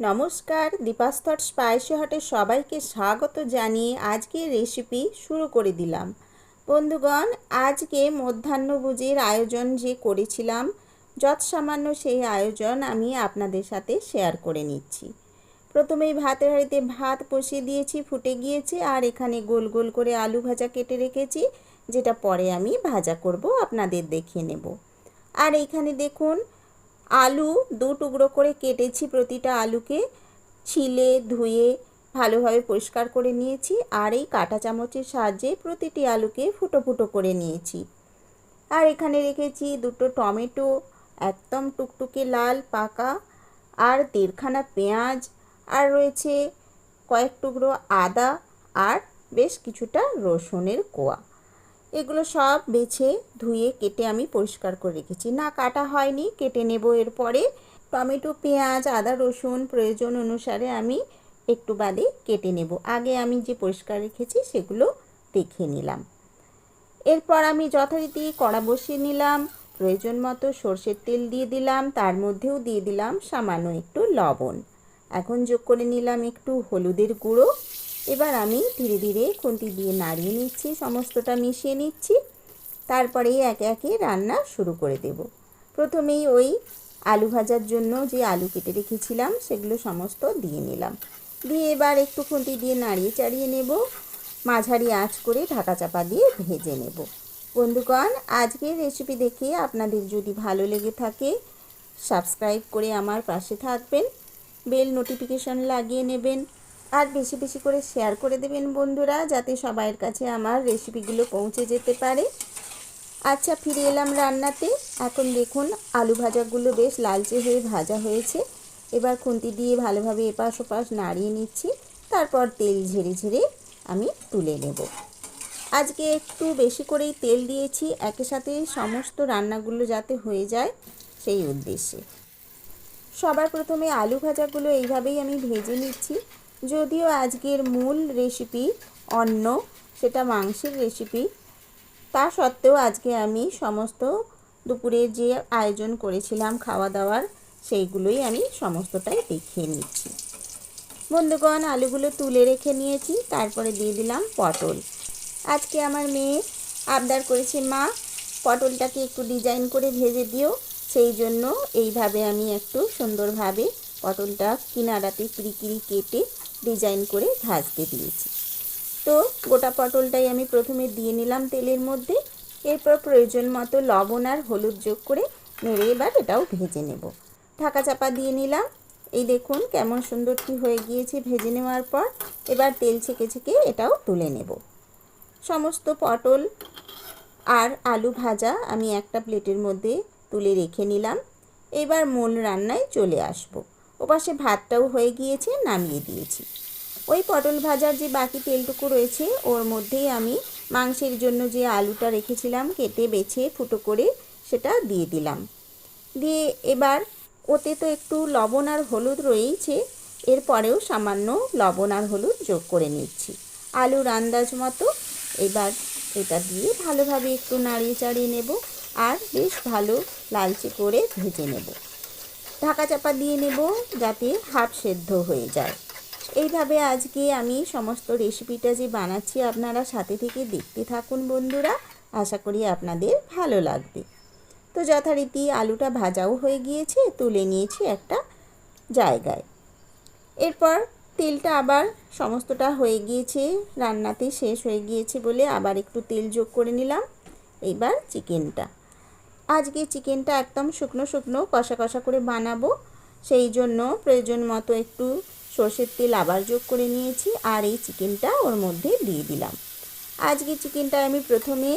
নমস্কার, দীপাস্তর স্পাইসি হটে সবাইকে স্বাগত জানিয়ে আজকের রেসিপি শুরু করে দিলাম। বন্ধুগণ, আজকে মধ্যাহ্নভোজের আয়োজন যে করেছিলাম যৎ সামান্য সেই আয়োজন আমি আপনাদের সাথে শেয়ার করে নিচ্ছি। প্রথমেই ভাতের হাঁড়িতে ভাত বসিয়ে দিয়েছি, ফুটে গিয়েছে, আর এখানে গোল গোল করে আলু ভাজা কেটে রেখেছি, যেটা পরে আমি ভাজা করব, আপনাদের দেখিয়ে নেব। আর এইখানে দেখুন আলু দু টুকরো করে কেটেছি, প্রতিটা আলুকে ছিলে, ধুয়ে ভালোভাবে পরিষ্কার করে নিয়েছি আর এই কাঁটা চামচের সাহায্যে প্রতিটি আলুকে ফুটো ফুটো করে নিয়েছি। আর এখানে রেখেছি দুটো টমেটো, একদম টুকটুকে লাল, পাকা আর দেড়খানা পেঁয়াজ আর রয়েছে কয়েক টুকরো আদা আর বেশ কিছুটা রসুনের কোয়া। এগুলো সব বেছে ধুয়ে, কেটে আমি পরিষ্কার করে রেখেছি। না, কাটা হয়নি, কেটে নেব এরপরে। টমেটো, পেঁয়াজ, আদা, রসুন প্রয়োজন অনুসারে আমি একটু বাদে কেটে নেব। আগে আমি যে পরিষ্কার রেখেছি সেগুলো দেখে নিলাম। এরপর আমি যথারীতি কড়া বসিয়ে নিলাম, প্রয়োজন মতো সর্ষের তেল দিয়ে দিলাম, তার মধ্যেও দিয়ে দিলাম সামান্য একটু লবণ। এখন যোগ করে নিলাম একটু হলুদের গুঁড়ো। এবার আমি ধীরে ধীরে খুন্তি দিয়ে নাড়িয়ে নিচ্ছি, সমস্তটা মিশিয়ে নিচ্ছি। তারপরেই একে একে রান্না শুরু করে দেব। প্রথমেই ওই আলু ভাজার জন্য যে আলু কেটে রেখেছিলাম, সেগুলো সমস্ত দিয়ে নিলাম। দিয়ে এবার একটু খুন্তি দিয়ে নাড়িয়ে চাড়িয়ে নেব। মাঝারি আঁচ করে ঢাকা চাপা দিয়ে ভেজে নেব। বন্ধুগণ, আজকের রেসিপি দেখে আপনাদের যদি ভালো লেগে থাকে সাবস্ক্রাইব করে আমার পাশে থাকবেন। বেল নোটিফিকেশন লাগিয়ে নেবেন। আর বেশি বেশি করে শেয়ার করে দেবেন বন্ধুরা, যাতে সবাইয়ের কাছে আমার রেসিপিগুলো পৌঁছে যেতে পারে। আচ্ছা ফিরে এলাম রান্নাতে। এখন দেখুন, আলু ভাজাগুলো বেশ লালচে হয়ে ভাজা হয়েছে। এবার খুন্তি দিয়ে ভালোভাবে এপাশ ওপাশ নাড়িয়ে নিচ্ছি। তারপর তেল ঝেড়ে ঝেড়ে আমি তুলে নেব। আজকে একটু বেশি করেই তেল দিয়েছি একের সাথে সমস্ত রান্নাগুলো যাতে হয়ে যায় সেই উদ্দেশ্যে। সবার প্রথমে আলু ভাজাগুলো এইভাবেই আমি ভেজে নিচ্ছি। যদিও আজকের মূল রেসিপি অন্য সেটা মাংসের রেসিপি তা সত্ত্বেও আজকে আমি সমস্ত দুপুরের যে আয়োজন করেছিলাম খাওয়া দাওয়ার, সেইগুলোই আমি সমস্তটাই দেখিয়ে নিচ্ছি। বন্ধুগণ, আলুগুলো তুলে রেখে নিয়েছি, তারপরে দিয়ে দিলাম পটল। আজকে আমার মেয়ে আবদার করেছে, মা, পটলটাকে একটু ডিজাইন করে ভেজে দিও। সেই জন্য এইভাবে আমি একটু সুন্দরভাবে পটলটা কিনারাতে কিরিকিরি কেটে ডিজাইন করে ভাজতে দিয়েছি। তো গোটা পটলটাই আমি প্রথমে দিয়ে নিলাম তেলের মধ্যে। এরপর প্রয়োজন মতো লবণ আর হলুদ যোগ করে নেড়ে এবার এটাও ভেজে নেব। ঢাকা চাপা দিয়ে নিলাম। এই দেখুন কেমন সুন্দর কি হয়ে গিয়েছে ভেজে নেওয়ার পর। এবার তেল ছেঁকে ছেঁকে এটাও তুলে নেব। সমস্ত পটল আর আলু ভাজা আমি একটা প্লেটের মধ্যে তুলে রেখে নিলাম। এবার মূল রান্নায় চলে আসব। ওপাশে ভাতটাও হয়ে গিয়েছে, নামিয়ে দিয়েছি। ওই পটল ভাজার যে বাকি তেলটুকু রয়েছে, ওর মধ্যেই আমি মাংসের জন্য যে আলুটা রেখেছিলাম, কেটে, বেছে, ফুটো করে সেটা দিয়ে দিলাম। দিয়ে এবার ওতে তো একটু লবণ আর হলুদ রয়েইছে, এরপরেও সামান্য লবণ আর হলুদ যোগ করে নিচ্ছি। আলুর আন্দাজ মতো এবার এটা দিয়ে ভালোভাবে একটু নাড়িয়ে চাড়িয়ে নেব, আর বেশ ভালো লালচে করে ভেজে নেব। ঢাকা চাপা দিয়ে নেব যাতে হাফ সেদ্ধ হয়ে যায়। এইভাবে আজকে আমি সমস্ত রেসিপিটা যে বানাচ্ছি আপনারা সাথে থেকে দেখতে থাকুন বন্ধুরা। আশা করি আপনাদের ভালো লাগবে। তো যথারীতি আলুটা ভাজাও হয়ে গিয়েছে, তুলে নিয়েছি একটা জায়গায়। এরপর তেলটা আবার সমস্তটা হয়ে গিয়েছে, রান্নাতে শেষ হয়ে গিয়েছে বলে আবার একটু তেল যোগ করে নিলাম। এবার চিকেনটা। আজকে চিকেনটা একদম শুকনো শুকনো কষা কষা করে বানাবো। সেই জন্য প্রয়োজন মতো একটু সর্ষের তেল আবার যোগ করে নিয়েছি আর এই চিকেনটা ওর মধ্যে দিয়ে দিলাম। আজকে চিকেনটা আমি প্রথমে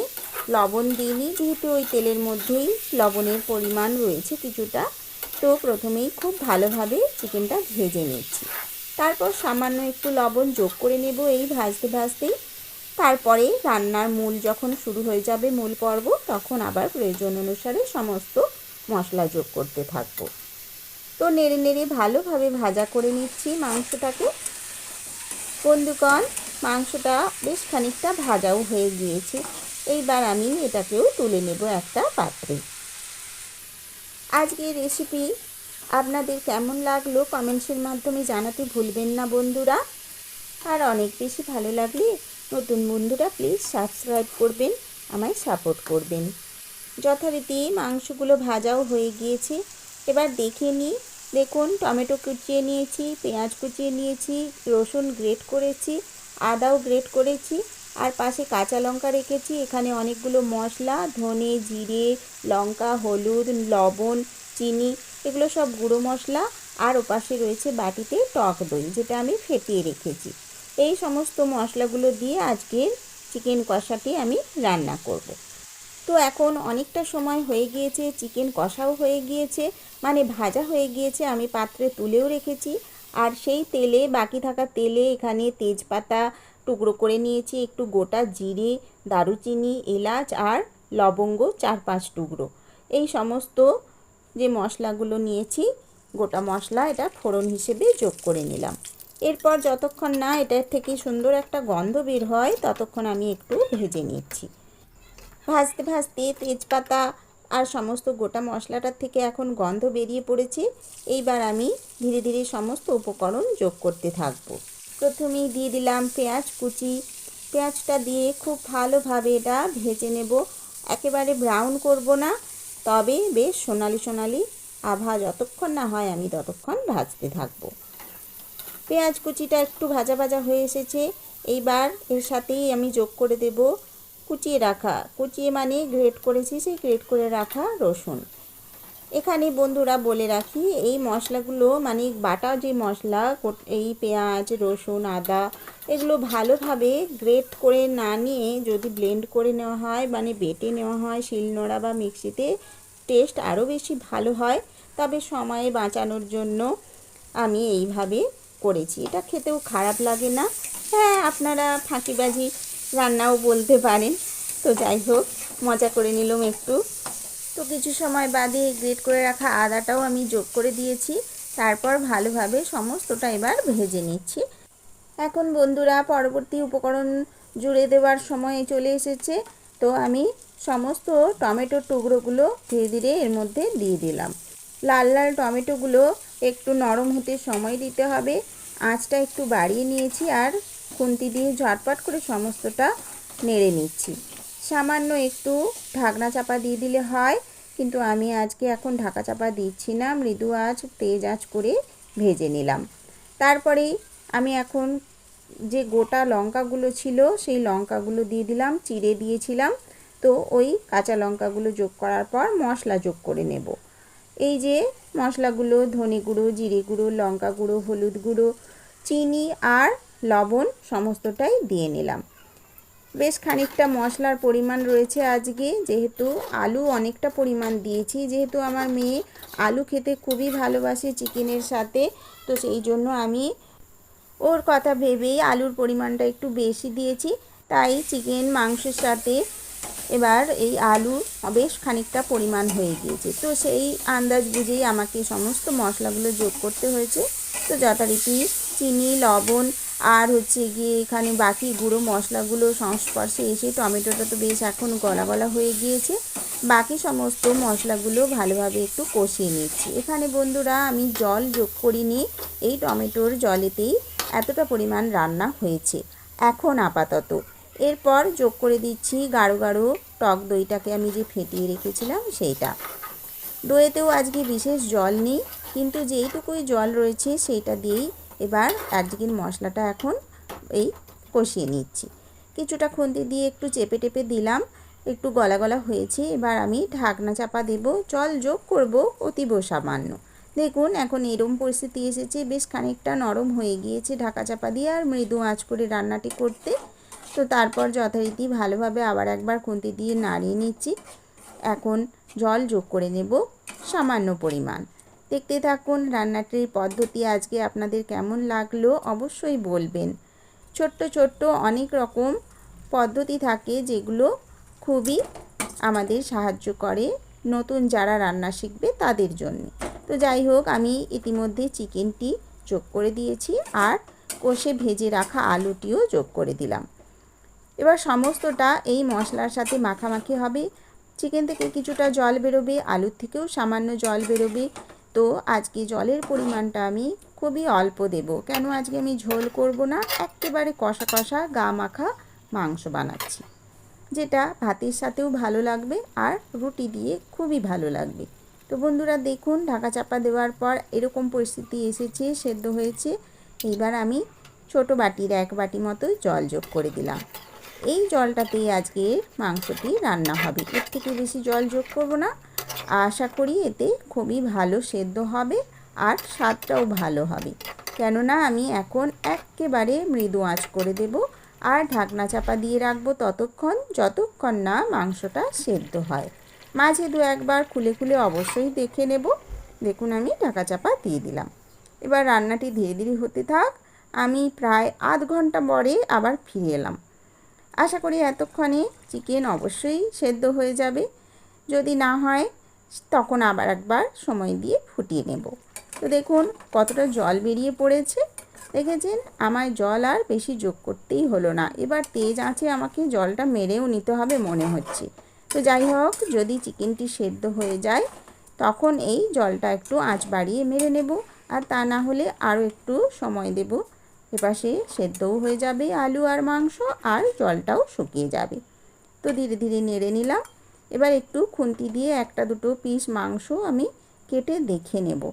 লবণ দিইনি, যেহেতু ওই তেলের মধ্যেই লবণের পরিমাণ রয়েছে কিছুটা। তো প্রথমেই খুব ভালোভাবে চিকেনটা ভেজে নিচ্ছি। তারপর সামান্য একটু লবণ যোগ করে নেব এই ভাজতে ভাজতেই। তারপরে রান্নার মূল যখন শুরু হয়ে যাবে মূল পর্ব, তখন আবার প্রয়োজন অনুসারে সমস্ত মশলা যোগ করতে থাকব। তো নেড়ে নেড়ে ভালোভাবে ভাজা করে নিচ্ছি মাংসটাকে। বন্ধুগণ, মাংসটা বেশ খানিকটা ভাজাও হয়ে গিয়েছে। এইবার আমি এটাকেও তুলে নেব একটা পাত্রে। আজকে রেসিপি আপনাদের কেমন লাগল কমেন্টসের মাধ্যমে জানাতে ভুলবেন না বন্ধুরা। আর অনেক বেশি ভালো লাগলে নতুন বন্ধুরা প্লিজ সাবস্ক্রাইব করবেন, আমায় সাপোর্ট করবেন। যথারীতি মাংসগুলো ভাজাও হয়ে গিয়েছে। এবার দেখে নিই, দেখুন টমেটো কুচিয়ে নিয়েছি, পেঁয়াজ কুচিয়ে নিয়েছি, রসুন গ্রেট করেছি, আদাও গ্রেট করেছি, আর পাশে কাঁচা লঙ্কা রেখেছি। এখানে অনেকগুলো মশলা, ধনে, জিরে, লঙ্কা, হলুদ, লবণ, চিনি, এগুলো সব গুঁড়ো মশলা। আর ওপাশে রয়েছে বাটিতে টক দই, যেটা আমি ফেটিয়ে রেখেছি। এই সমস্ত মশলাগুলো দিয়ে আজকে চিকেন কষাটি আমি রান্না করব। তো এখন অনেকটা সময় হয়ে গিয়েছে, চিকেন কষাও হয়ে গিয়েছে মানে ভাজা হয়ে গিয়েছে, আমি পাত্রে তুলেও রেখেছি। আর সেই তেলে, বাকি থাকা তেলে এখানে তেজপাতা টুকরো করে নিয়েছি, একটু গোটা জিরে, দারুচিনি, এলাচ আর লবঙ্গ চার পাঁচ টুকরো। এই সমস্ত যে মশলাগুলো নিয়েছি, গোটা মশলা এটা ফোড়ন হিসেবে যোগ করে নিলাম। এরপর যতক্ষণ না এটার থেকে সুন্দর একটা গন্ধ বের হয়, ততক্ষণ আমি একটু ভেজে নিচ্ছি। ভাজতে ভাজতে তেজপাতা আর সমস্ত গোটা মশলাটার থেকে এখন গন্ধ বেরিয়ে পড়েছে। এইবার আমি ধীরে ধীরে সমস্ত উপকরণ যোগ করতে থাকব। প্রথমেই দিয়ে দিলাম পেঁয়াজ কুচি। পেঁয়াজটা দিয়ে খুব ভালোভাবে এটা ভেজে নেব। একেবারে ব্রাউন করব না, তবে বেশ সোনালি সোনালি আভা যতক্ষণ না হয় আমি ততক্ষণ ভাজতে থাকব। পেঁয়াজ কুচিটা একটু ভাজা ভাজা হয়ে এসেছে। এইবার এর সাথেই আমি যোগ করে দেব কুচিয়ে রাখা। কুচিয়ে মানে গ্রেট করেছি, সেই গ্রেট করে রাখা রসুন। এখানে বন্ধুরা বলে রাখি, এই মশলাগুলো মানে বাটা যে মশলা এই পেঁয়াজ, রসুন, আদা, এগুলো ভালোভাবে গ্রেট করে না নিয়ে যদি ব্লেন্ড করে নেওয়া হয় মানে বেটে নেওয়া হয় শিলনোড়া বা মিক্সিতে, টেস্ট আরও বেশি ভালো হয়। তবে সময়ে বাঁচানোর জন্য আমি এইভাবে করেছি। এটা খেতেও খারাপ লাগে না। হ্যাঁ আপনারা ফাঁকিবাজি রান্নাও বলতে পারেন। তো যাই হোক, মজা করে নিলাম একটু। তো কিছু সময় বাদে গ্রেট করে রাখা আদাটাও আমি যোগ করে দিয়েছি। তারপর ভালোভাবে সমস্তটা এবার ভেজে নিচ্ছি। এখন বন্ধুরা, পরবর্তী উপকরণ জুড়ে দেওয়ার সময় চলে এসেছে। তো আমি সমস্ত টমেটোর টুকরোগুলো ধীরে ধীরে এর মধ্যে দিয়ে দিলাম। লাল লাল টমেটোগুলো একটু নরম হতে সময় দিতে হবে। আঁচটা একটু বাড়িয়ে নিয়েছি আর খুন্তি দিয়ে ঝটপট করে সমস্তটা নেড়ে নিচ্ছি। সামান্য একটু ঢাকনা চাপা দিয়ে দিলে হয়, কিন্তু আমি আজকে এখন ঢাকা চাপা দিচ্ছি না। মৃদু আঁচ, তেজ আঁচ করে ভেজে নিলাম। তারপরে আমি এখন যে গোটা লঙ্কাগুলো ছিল, সেই লঙ্কাগুলো দিয়ে দিলাম, চিড়ে দিয়েছিলাম। তো ওই কাঁচা লঙ্কাগুলো যোগ করার পর মশলা যোগ করে নেব। এই যে মশলাগুলো ধনে গুঁড়ো জিরে গুঁড়ো লঙ্কা গুঁড়ো হলুদ গুঁড়ো চিনি আর লবণ সমস্তটাই দিয়ে নিলাম। বেশ খানিকটা মশলার পরিমাণ রয়েছে আজকে, যেহেতু আলু অনেকটা পরিমাণ দিয়েছি। যেহেতু আমার মেয়ে আলু খেতে খুবই ভালোবাসে চিকেনের সাথে, তো সেই জন্য আমি ওর কথা ভেবেই আলুর পরিমাণটা একটু বেশি দিয়েছি। তাই চিকেন মাংসের সাথে এবার এই আলু বেশ খানিকটা পরিমাণ হয়ে গিয়েছে। তো সেই আন্দাজ বুঝেই আমাকে সমস্ত মশলাগুলো যোগ করতে হয়েছে। তো যথারীতি চিনি, লবণ আর হচ্ছে গিয়ে এখানে বাকি গুঁড়ো মশলাগুলো সংস্পর্শে এসে টমেটোটা তো বেশ এখন গলা গলা হয়ে গিয়েছে। বাকি সমস্ত মশলাগুলো ভালোভাবে একটু কষিয়ে নিচ্ছি। এখানে বন্ধুরা আমি জল যোগ করিনি, এই টমেটোর জলেতেই এতটা পরিমাণ রান্না হয়েছে। এখন আপাতত এরপর যোগ করে দিচ্ছি গাঢ় গাঢ় টক দইটাকে আমি যে ফেটিয়ে রেখেছিলাম সেইটা। দইয়েতেও আজকে বিশেষ জল নেই, কিন্তু যেইটুকুই জল রয়েছে সেইটা দিয়েই এবার একদিকের মশলাটা এখন এই কষিয়ে নিচ্ছি। কিছুটা খুন্তি দিয়ে একটু চেপে টেপে দিলাম, একটু গলা গলা হয়েছে, এবার আমি ঢাকনা চাপা দেব। জল যোগ করব অতীব সামান্য। দেখুন, এখন এরম পরিস্থিতি এসেছে, বেশ খানিকটা নরম হয়ে গিয়েছে ঢাকা চাপা দিয়ে, আর মৃদু আঁচ করে রান্নাটি করতে তো তারপর যথারীতি ভালোভাবে আবার একবার খুন্তি দিয়ে নাড়িয়ে নিচ্ছি। এখন জল যোগ করে নেব সামান্য পরিমাণ। দেখতে থাকুন রান্নাটির পদ্ধতি আজকে আপনাদের কেমন লাগল অবশ্যই বলবেন। ছোট্ট ছোট্ট অনেক রকম পদ্ধতি থাকে যেগুলো খুবই আমাদের সাহায্য করে নতুন যারা রান্না শিখবে তাদের জন্য। তো যাই হোক, আমি ইতিমধ্যে চিকেনটি যোগ করে দিয়েছি আর কষে ভেজে রাখা আলুটিও যোগ করে দিলাম। এবার সমস্তটা এই মশলার সাথে মাখামাখি হবে। চিকেন থেকে কিছুটা জল বেরোবে, আলুর থেকেও সামান্য জল বেরোবে। তো আজকে জলের পরিমাণটা আমি খুবই অল্প দেব। কেন আজকে আমি ঝোল করব না? একেবারে কষা কষা গা মাখা মাংস বানাচ্ছি। যেটা ভাতের সাথেও ভালো লাগবে আর রুটি দিয়ে খুবই ভালো লাগবে। তো বন্ধুরা, দেখুন, ঢাকা চাপা দেওয়ার পর এরকম পরিস্থিতি এসেছে, সেদ্ধ হয়েছে। এইবার আমি ছোট বাটির এক বাটি মতো জল যোগ করে দিলাম। এই জলটাতেই আজকে মাংসটি রান্না হবে। এর থেকে বেশি জল যোগ করব না। আশা করি এতে খুবই ভালো সেদ্ধ হবে আর স্বাদটাও ভালো হবে। কেননা আমি এখন একেবারে মৃদু আঁচ করে দেব আর ঢাকনা চাপা দিয়ে রাখব ততক্ষণ, যতক্ষণ না মাংসটা সেদ্ধ হয়। মাঝে দু একবার খুলে খুলে অবশ্যই দেখে নেব। দেখুন আমি ঢাকা চাপা দিয়ে দিলাম। এবার রান্নাটি ধীরে ধীরে হতে থাক। আমি প্রায় আধ ঘণ্টা পরে আবার ফিরে এলাম। আশা করি এতক্ষণে চিকেন অবশ্যই সেদ্ধ হয়ে যাবে। যদি না হয়, তখন আবার একবার সময় দিয়ে ফুটিয়ে নেব। তো দেখুন কতটা জল বেরিয়ে পড়েছে। দেখেছেন? আমায় জল আর বেশি যোগ করতেই হলো না। এবার তেজ আঁচে আমাকে জলটা মেরেও নিতে হবে মনে হচ্ছে। তো যাই হোক, যদি চিকেনটি সেদ্ধ হয়ে যায়, তখন এই জলটা একটু আঁচ বাড়িয়ে মেরে নেব। আর তা না হলে আরও একটু সময় দেব। এপাশে সেদ্ধও হয়ে যাবে আলু আর মাংস আর জলটাও শুকিয়ে যাবে। তো ধীরে ধীরে নেড়ে নিলাম। এবার একটু খুন্তি দিয়ে একটা দুটো পিস মাংস আমি কেটে দেখে নেব।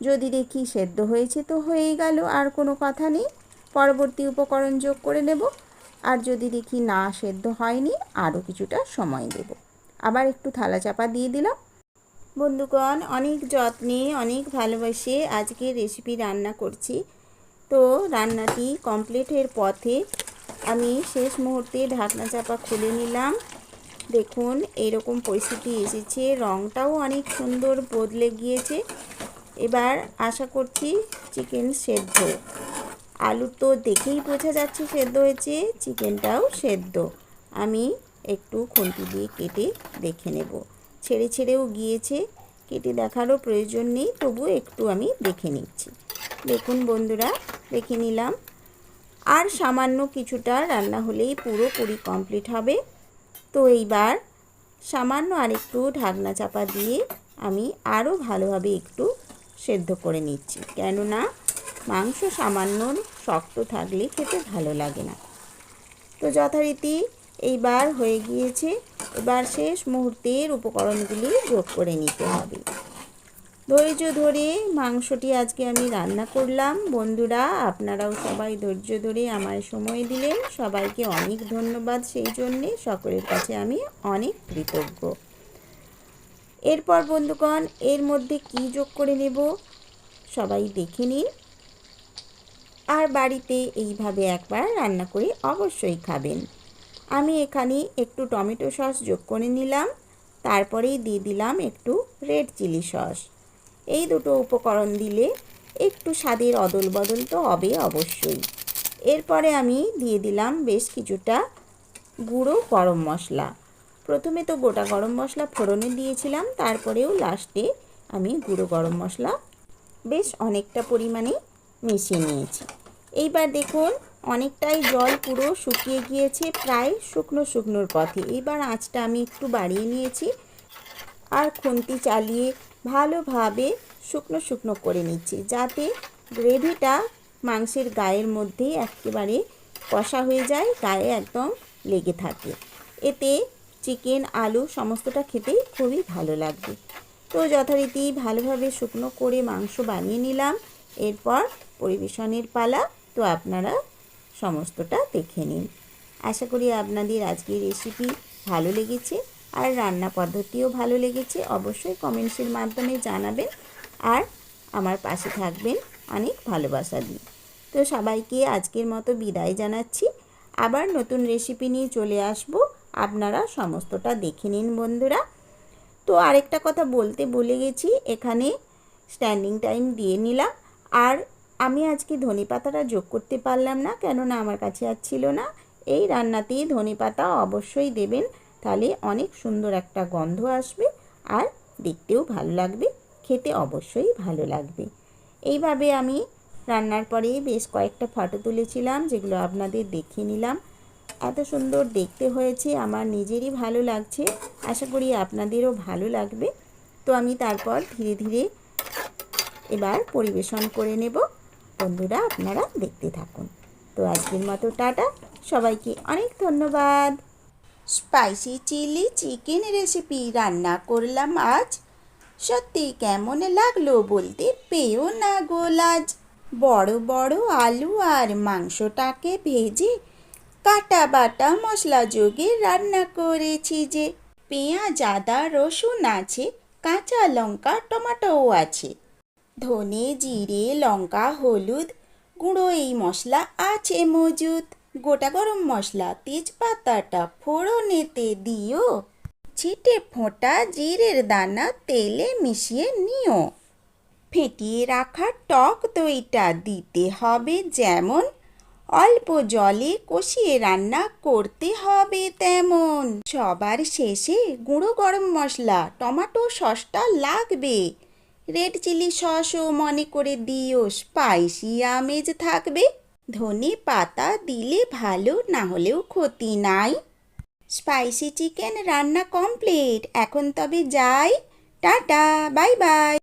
যদি দেখি সেদ্ধ হয়েছে তো হয়েই গেল, আর কোনো কথা নেই। পরবর্তী উপকরণ যোগ করে নেব। আর যদি দেখি না সেদ্ধ হয়নি, আরও কিছুটা সময় দেব। আবার একটু থালা চাপা দিয়ে দিলাম। বন্ধুগণ, অনেক যত্নে, অনেক ভালোবাসে আজকে রেসিপি রান্না করছি। তো রান্নাটি কমপ্লিটের পথে আমি শেষ মুহূর্তে ঢাকনা চাপা খুলে নিলাম। দেখুন, এরকম পরিস্থিতি এসেছে। রঙটাও অনেক সুন্দর বদলে গিয়েছে। এবার আশা করছি চিকেন সেদ্ধ। আলু তো দেখেই বোঝা যাচ্ছে সেদ্ধ হয়েছে চিকেনটাও সেদ্ধ। আমি একটু খুন্তি দিয়ে কেটে দেখে নেব। ছেড়ে ছেড়েও গিয়েছে। কেটে দেখারও প্রয়োজন নেই, তবু একটু আমি দেখে নিচ্ছি। দেখুন বন্ধুরা দেখে নিলাম। আর সামান্য কিছুটা রান্না হলেই পুরোপুরি কমপ্লিট হবে। তো এইবার সামান্য আরেকটু ঢাকনা চাপা দিয়ে আমি আরও ভালোভাবে একটু সেদ্ধ করে নিচ্ছি। কেননা মাংস সামান্য শক্ত থাকলে খেতে ভালো লাগে না। তো যথারীতি এইবার হয়ে গিয়েছে। এবার শেষ মুহূর্তের উপকরণগুলি যোগ করে নিতে হবে। ধৈর্য ধরে মাংসটি আজকে আমি রান্না করলাম। বন্ধুরা, আপনারাও সবাই ধৈর্য ধরে আমার সময় দিলেন। সবাইকে অনেক ধন্যবাদ সেই জন্যে। সকলের কাছে আমি অনেক কৃতজ্ঞ। এরপর বন্ধুগণ, এর মধ্যে কি যোগ করে নেব? সবাই দেখে নিন। আর বাড়িতে এইভাবে একবার রান্না করে অবশ্যই খাবেন। আমি এখানে একটু টমেটো সস যোগ করে নিলাম। তারপরেই দিয়ে দিলাম একটু রেড চিলি সস। এই দুটো উপকরণ দিলে একটু স্বাদের অদল বদল তো হবে অবশ্যই। এরপরে আমি দিয়ে দিলাম বেশ কিছুটা গুঁড়ো গরম মশলা। প্রথমে তো গোটা গরম মশলা ফোড়নে দিয়েছিলাম, তারপরেও লাস্টে আমি গুঁড়ো গরম মশলা বেশ অনেকটা পরিমাণে মিশিয়ে নিয়েছি। এইবার দেখুন, অনেকটাই জল পুরো শুকিয়ে গিয়েছে প্রায় শুকনো শুকনোর পথে। এইবার আঁচটা আমি একটু বাড়িয়ে নিয়েছি। আর খুন্তি চালিয়ে ভালোভাবে শুকনো শুকনো করে নিচ্ছি, যাতে গ্রেভিটা মাংসের গায়ের মধ্যে একেবারে কষা হয়ে যায়, গায়ে একদম লেগে থাকে। এতে চিকেন, আলু সমস্তটা খেতেই খুবই ভালো লাগবে। তো যথারীতি ভালোভাবে শুকনো করে মাংস বানিয়ে নিলাম। এরপর পরিবেশনের পালা, তো আপনারা সমস্তটা দেখে নিন। আশা করি আপনাদের আজকের রেসিপি ভালো লেগেছে। আর রান্না পদ্ধতিও ভালো লেগেছে, অবশ্যই কমেন্টসের মাধ্যমে জানাবেন আর আমার পাশে থাকবেন অনেক ভালোবাসা দিয়ে। তো সবাইকে আজকের মতো বিদায় জানাচ্ছি। আবার নতুন রেসিপি নিয়ে চলে আসব। আপনারা সমস্তটা দেখে নিন বন্ধুরা। তো আরেকটা কথা বলতে ভুলে গেছি, এখানে স্ট্যান্ডিং টাইম দিয়ে নিলাম। আর আমি আজকে ধনে পাতাটা যোগ করতে পারলাম না, কেননা আমার কাছে আর ছিল না। এই রান্নাতেই ধনে পাতা অবশ্যই দেবেন। তাহলে অনেক সুন্দর একটা গন্ধ আসবে আর দেখতেও ভালো লাগবে, খেতে অবশ্যই ভালো লাগবে। এইভাবে আমি রান্নার পরে বেশ কয়েকটা ফটো তুলেছিলাম, যেগুলো আপনাদের দেখিয়ে নিলাম। এত সুন্দর দেখতে হয়েছে, আমার নিজেরই ভালো লাগছে, আশা করি আপনাদেরও ভালো লাগবে। তো আমি তারপর ধীরে ধীরে এবার পরিবেশন করে নেব। বন্ধুরা, আপনারা দেখতে থাকুন। তো আজকের মতো টাটা। সবাইকে অনেক ধন্যবাদ। স্পাইসি চিলি চিকেন রেসিপি রান্না করলাম আজ। সত্যি কেমন লাগল বলতে পেও না গোলাজ বড় বড় আলু আর মাংসটাকে ভেজে কাটা বাটা মশলা যোগে রান্না করেছি যে। পেঁয়াজ, আদা, রসুন আছে, কাঁচা লঙ্কা, টমেটোও আছে। ধনে, জিরে, লঙ্কা, হলুদ, গুঁড়ো এই মশলা আছে মজুদ গোটা গরম মশলা, তেজপাতাটা ফোড়নেতে দিও। ছিটে ফোঁটা জিরের দানা তেলে মিশিয়ে নিও। ফেটিয়ে রাখা টক দইটা দিতে হবে যেমন, অল্প জলে কষিয়ে রান্না করতে হবে তেমন। সবার শেষে গুঁড়ো গরম মশলা, টমাটো সসটা লাগবে। রেড চিলি সসও মনে করে দিও, স্পাইসি আমেজ থাকবে। ধনে পাতা দিলে ভালো, না হলেও ক্ষতি নাই। স্পাইসি চিকেন রান্না কমপ্লিট এখন তবে যাই। Tata, bye bye.